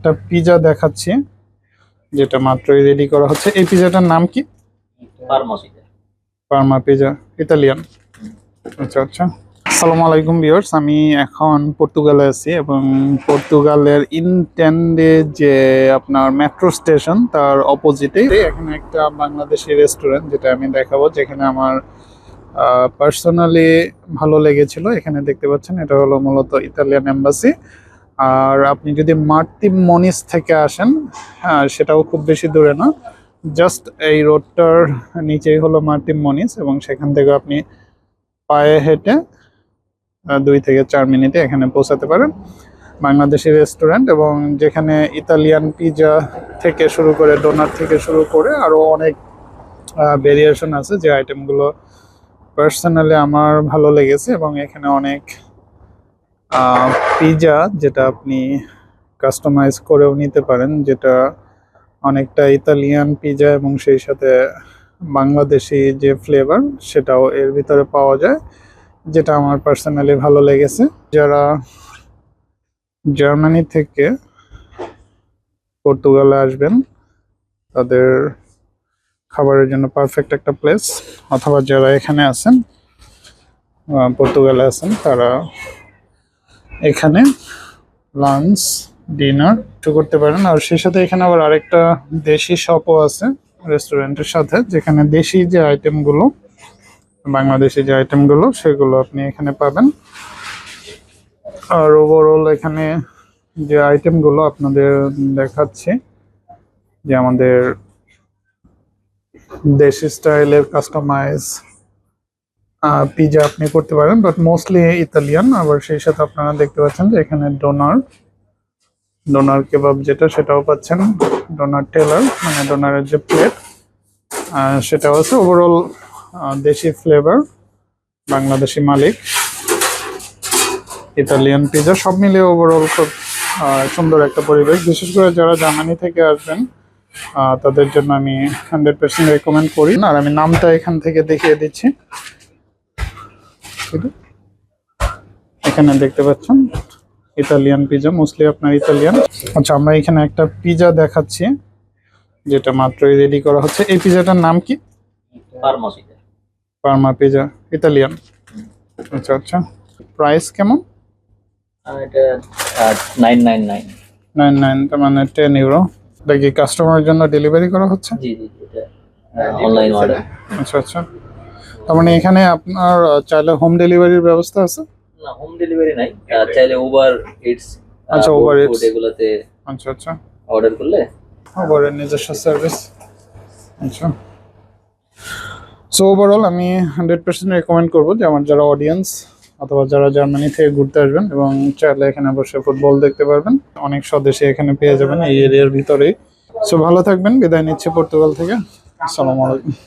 একটা পিজা দেখাচ্ছি যেটা মাত্রই রেডি করা হচ্ছে। এই পিজাটার নাম কি? Parma pizza Parma pizza Italian আচ্ছা আচ্ছা। আসসালামু আলাইকুম ভিউয়ার্স আমি এখন পর্তুগালে আছি এবং পর্তুগালের ইনটেন্ডে যে আপনার মেট্রো স্টেশন তার অপোজিটে এখানে একটা বাংলাদেশি রেস্টুরেন্ট যেটা আমি দেখাবো যেখানে আমার পার্সোনালি ভালো লেগেছিল। এখানে দেখতে পাচ্ছেন এটা হলো মূলত ইতালিয়ান এম্বাসি আর আপনি যদি মার্তিম মনিস থেকে আসেন হ্যাঁ সেটাও খুব বেশি দূরে না। জাস্ট এই রোডটার নিচেই হলো মার্তিম মনিস এবং সেখান থেকে আপনি পায়ে হেঁটে দুই থেকে চার মিনিটে এখানে পৌঁছাতে পারেন। বাংলাদেশি রেস্টুরেন্ট এবং যেখানে ইতালিয়ান পিজা থেকে শুরু করে ডোনার থেকে শুরু করে আরও অনেক ভেরিয়েশন আছে যে আইটেমগুলো পার্সোনালি আমার ভালো লেগেছে এবং এখানে অনেক পিজা যেটা আপনি কাস্টমাইজ করেও নিতে পারেন, যেটা অনেকটা ইতালিয়ান পিজা এবং সেই সাথে বাংলাদেশি যে ফ্লেভার সেটাও এর ভিতরে পাওয়া যায়, যেটা আমার পার্সোনালি ভালো লেগেছে। যারা জার্মানি থেকে পর্তুগালে আসবেন, তাদের খাবারের জন্য পারফেক্ট একটা প্লেস অথবা যারা এখানে আছেন পর্তুগালে আছেন, তারা এখানে লাঞ্চ ডিনার একটু করতে পারেন। আর সেই সাথে এখানে আবার আরেকটা দেশি শপও আছে রেস্টুরেন্টের সাথে, যেখানে দেশি যে আইটেমগুলো বাংলাদেশি যে আইটেমগুলো সেগুলো আপনি এখানে পাবেন। আর ওভারঅল এখানে যে আইটেমগুলো আপনাদের দেখাচ্ছি, যে আমাদের দেশি স্টাইলের কাস্টমাইজ পিজা আপনি করতে পারেন বাট মোস্টলি ইতালিয়ান আবার সেই সাথে আপনারা দেখতে পাচ্ছেন যে এখানে ডোনার ডোনার কেবাব যেটা, সেটাও পাচ্ছেন। ডোনার টেলার মানে ডোনারের যে প্লেট সেটাও আছে। ওভারঅল দেশি ফ্লেভার বাংলাদেশি মালিক। ইতালিয়ান পিজা সব মিলিয়ে ওভারঅল খুব সুন্দর একটা পরিবেশ। বিশেষ করে যারা জার্মানি থেকে আসবেন তাদের জন্য আমি হান্ড্রেড পার্সেন্ট রেকমেন্ড করি। আর আমি নামটা এখান থেকে দেখিয়ে দিচ্ছি। শুধু। এখানে দেখতে পাচ্ছেন ইতালিয়ান পিজা মোস্টলি আপনার ইতালিয়ান। আচ্ছা আমরা এখানে একটা পিজা দেখাচ্ছি যেটা মাত্রই রেডি করা হচ্ছে। এই পিজাটার নাম কি? Parma pizza Italian. আচ্ছা আচ্ছা। প্রাইস কেমন? এটা nine nine nine nine nine তার মানে টেন ইউরো এটা কি কাস্টমারের জন্য ডেলিভারি করা হচ্ছে? জি জি জি, এটা অনলাইন অর্ডার আচ্ছা আচ্ছা। তার মানে এখানে আপনার চাইলে হোম ডেলিভারির ব্যবস্থা আছে? না হোম ডেলিভারি নাই। চাইলে উবার ইটস আচ্ছা, Uber Eats। এগুলাতে আচ্ছা আচ্ছা। অর্ডার করলে? ওভারের নিজস্ব সার্ভিস আচ্ছা। সো ওভারঅল আমি হান্ড্রেড পার্সেন্ট রেকমেন্ড করব যে আমার যারা অডিয়েন্স অথবা যারা জার্মানি থেকে ঘুরতে আসবেন এবং চাইলে এখানে বসে ফুটবল দেখতে পারবেন অনেক স্বদেশী এখানে পেয়ে যাবেন এই এরিয়ার ভিতরেই। সো ভালো থাকবেন বিদায় নিচ্ছে পর্তুগাল থেকে। আসসালামু আলাইকুম।